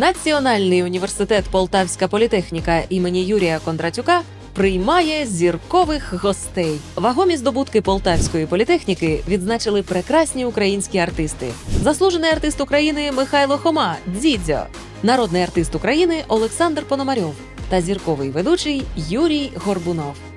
Національний університет Полтавська політехніка імені Юрія Кондратюка приймає зіркових гостей. Вагомі здобутки полтавської політехніки відзначили прекрасні українські артисти. Заслужений артист України Михайло Хома Дзідзьо, народний артист України Олександр Пономарьов та зірковий ведучий Юрій Горбунов.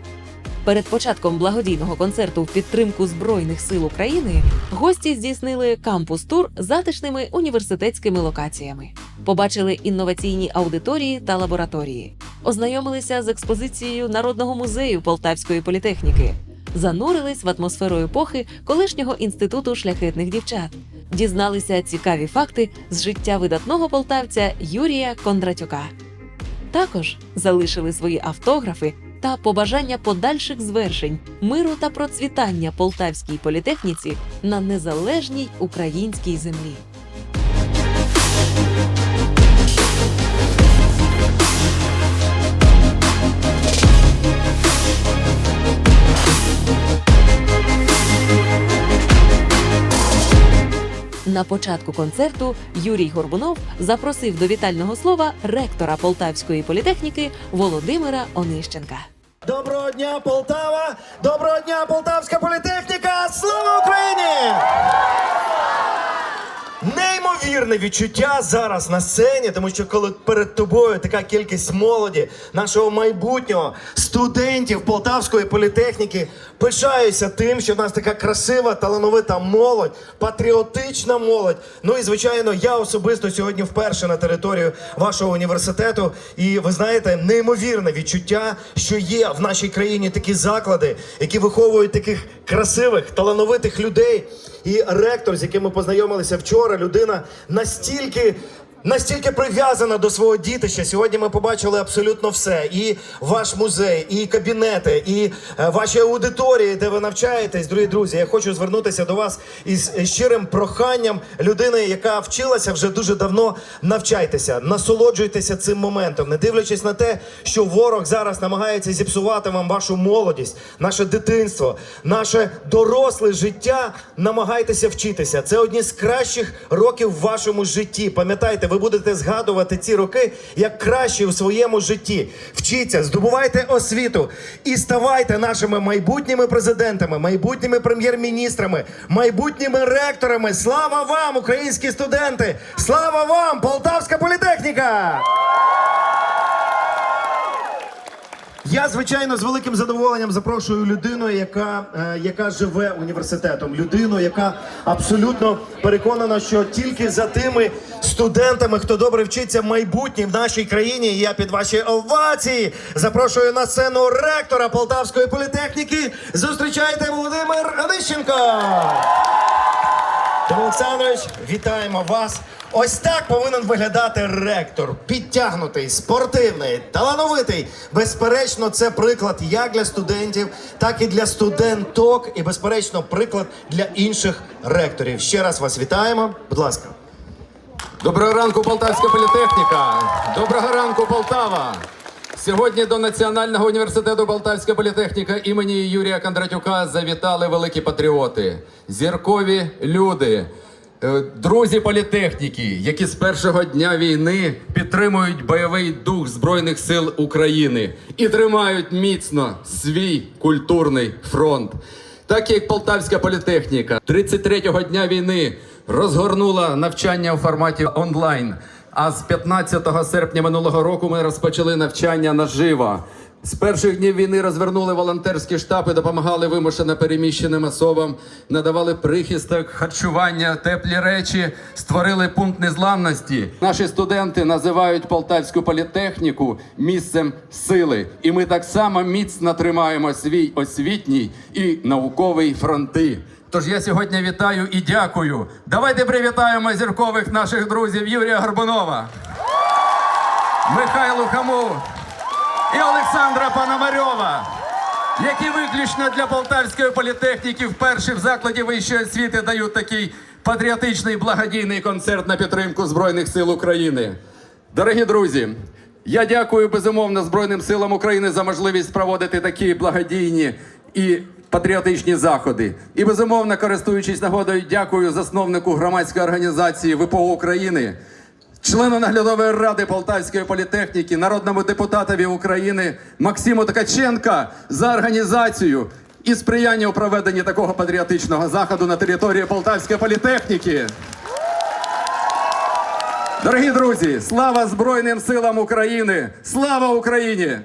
Перед початком благодійного концерту в підтримку Збройних сил України гості здійснили кампус-тур затишними університетськими локаціями, побачили інноваційні аудиторії та лабораторії, ознайомилися з експозицією Народного музею Полтавської політехніки, занурились в атмосферу епохи колишнього інституту шляхетних дівчат, дізналися цікаві факти з життя видатного полтавця Юрія Кондратюка. Також залишили свої автографи та побажання подальших звершень, миру та процвітання полтавській політехніці на незалежній українській землі. На початку концерту Юрій Горбунов запросив до вітального слова ректора Полтавської політехніки Володимира Онищенка. Доброго дня, Полтава! Доброго дня, Полтавська політехніка! Слава Україні! Неймовірне відчуття зараз на сцені, тому що коли перед тобою така кількість молоді, нашого майбутнього, студентів Полтавської політехніки, пишаюся тим, що в нас така красива, талановита молодь, патріотична молодь. Ну і звичайно, я особисто сьогодні вперше на територію вашого університету. І ви знаєте, неймовірне відчуття, що є в нашій країні такі заклади, які виховують таких красивих, талановитих людей. І ректор, з яким ми познайомилися вчора, людина настільки. Настільки прив'язана до свого дітища. Сьогодні ми побачили абсолютно все: і ваш музей, і кабінети, і е, ваші аудиторії, де ви навчаєтесь. Дорогі друзі, я хочу звернутися до вас із щирим проханням людини, яка вчилася вже дуже давно. Навчайтеся, насолоджуйтеся цим моментом, не дивлячись на те, що ворог зараз намагається зіпсувати вам вашу молодість, наше дитинство, наше доросле життя. Намагайтеся вчитися. Це одні з кращих років в вашому житті. Пам'ятайте, ви будете згадувати ці роки як кращі у своєму житті. Вчіться, здобувайте освіту і ставайте нашими майбутніми президентами, майбутніми прем'єр-міністрами, майбутніми ректорами. Слава вам, українські студенти! Слава вам, Полтавська політехніка! Я, звичайно, з великим задоволенням запрошую людину, яка, е, яка живе університетом, людину, яка абсолютно переконана, що тільки за тими студентами, хто добре вчиться майбутнє в нашій країні, я під ваші овації запрошую на сцену ректора Полтавської політехніки. Зустрічайте Володимир Онищенко! Олександрович, вітаємо вас. Ось так повинен виглядати ректор. Підтягнутий, спортивний, талановитий. Безперечно, це приклад як для студентів, так і для студенток, і безперечно, приклад для інших ректорів. Ще раз вас вітаємо. Будь ласка. Доброго ранку, Полтавська політехніка. Доброго ранку, Полтава. Сьогодні до Національного університету Полтавська політехніка імені Юрія Кондратюка завітали великі патріоти, зіркові люди, е, друзі політехніки, які з першого дня війни підтримують бойовий дух Збройних сил України і тримають міцно свій культурний фронт. Так як Полтавська політехніка 33-го дня війни розгорнула навчання у форматі онлайн. А з 15 серпня минулого року ми розпочали навчання наживо. З перших днів війни розвернули волонтерські штаби, допомагали вимушено переміщеним особам, надавали прихисток, харчування, теплі речі, створили пункт незламності. Наші студенти називають полтавську політехніку місцем сили, і ми так само міцно тримаємо свій освітній і науковий фронти. Тож я сьогодні вітаю і дякую. Давайте привітаємо зіркових наших друзів Юрія Горбунова, Михайлу Хаму і Олександра Пономарьова, які виключно для полтавської політехніки вперше в закладі вищої освіти дають такий патріотичний благодійний концерт на підтримку Збройних сил України. Дорогі друзі, я дякую безумовно Збройним силам України за можливість проводити такі благодійні і патріотичні заходи. І безумовно, користуючись нагодою, дякую засновнику громадської організації ВПО України члену наглядової ради Полтавської політехніки, народному депутатові України Максиму Ткаченка за організацію і сприяння у проведенні такого патріотичного заходу на території Полтавської політехніки. Дорогі друзі, слава Збройним силам України! Слава Україні!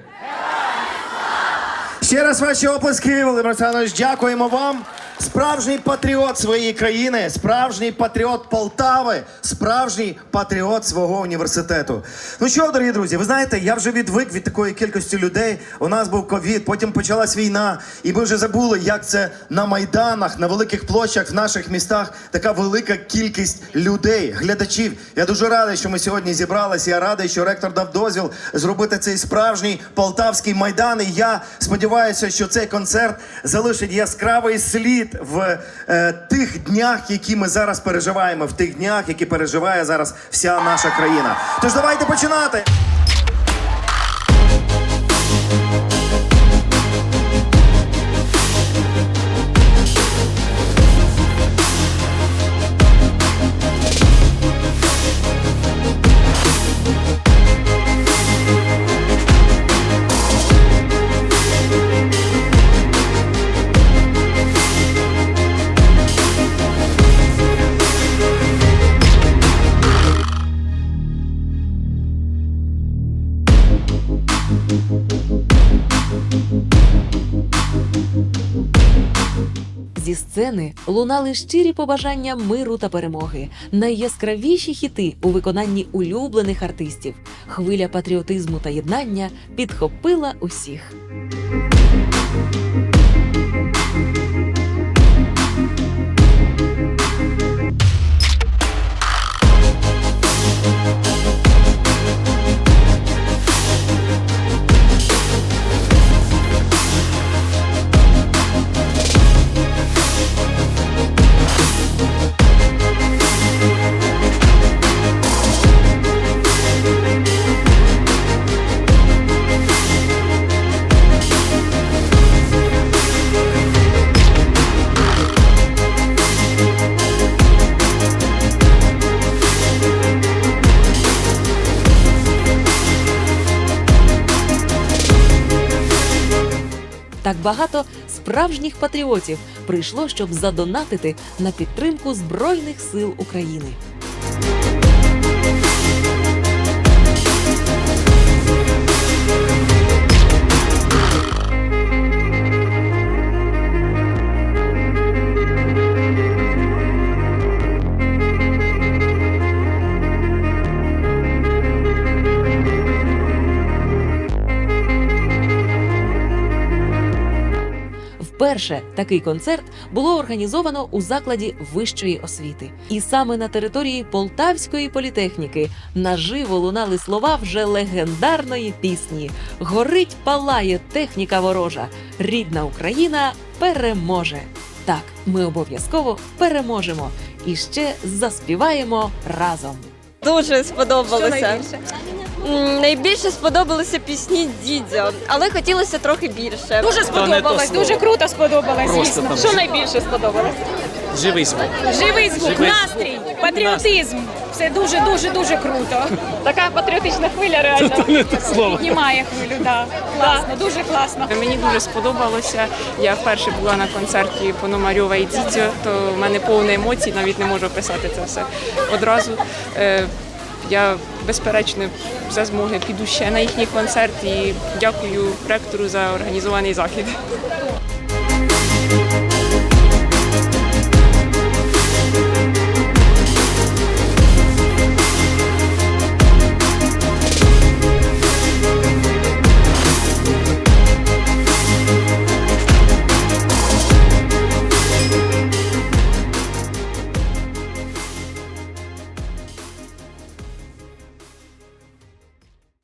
Ще раз ваші оплески, Володимир Олександрович, дякуємо вам. Справжній патріот своєї країни, справжній патріот Полтави, справжній патріот свого університету. Ну що, дорогі друзі, ви знаєте, я вже відвик від такої кількості людей. У нас був ковід, потім почалась війна, і ми вже забули, як це на майданах, на великих площах в наших містах така велика кількість людей, глядачів. Я дуже радий, що ми сьогодні зібралися. Я радий, що ректор дав дозвіл зробити цей справжній полтавський майдан. І я сподіваюся, що цей концерт залишить яскравий слід в е, тих днях, які ми зараз переживаємо, в тих днях, які переживає зараз вся наша країна. Тож давайте починати. Сцени лунали щирі побажання миру та перемоги, найяскравіші хіти у виконанні улюблених артистів. Хвиля патріотизму та єднання підхопила усіх. Багато справжніх патріотів прийшло, щоб задонатити на підтримку Збройних сил України. Вперше такий концерт було організовано у закладі вищої освіти, і саме на території Полтавської політехніки наживо лунали слова вже легендарної пісні: Горить палає техніка ворожа, рідна Україна переможе. Так, ми обов'язково переможемо і ще заспіваємо разом. Дуже сподобалося. М, Найбільше сподобалися пісні Дідзьо, але хотілося трохи більше. Дуже сподобалось, дуже круто сподобалось, Просто звісно. там Що найбільше сподобалося? Живий звук. Живий звук, Живий настрій, патріотизм. Все дуже, дуже, дуже круто. Така патріотична хвиля реально. Не те слово. Піднімає хвилю, да. Класно, дуже класно. Мені дуже сподобалося. Я вперше була на концерті Пономарьова і Дідзьо, то в мене повне емоцій, навіть не можу описати це все одразу. Е, Я безперечно за змоги піду ще на їхній концерт і дякую ректору за організований захід.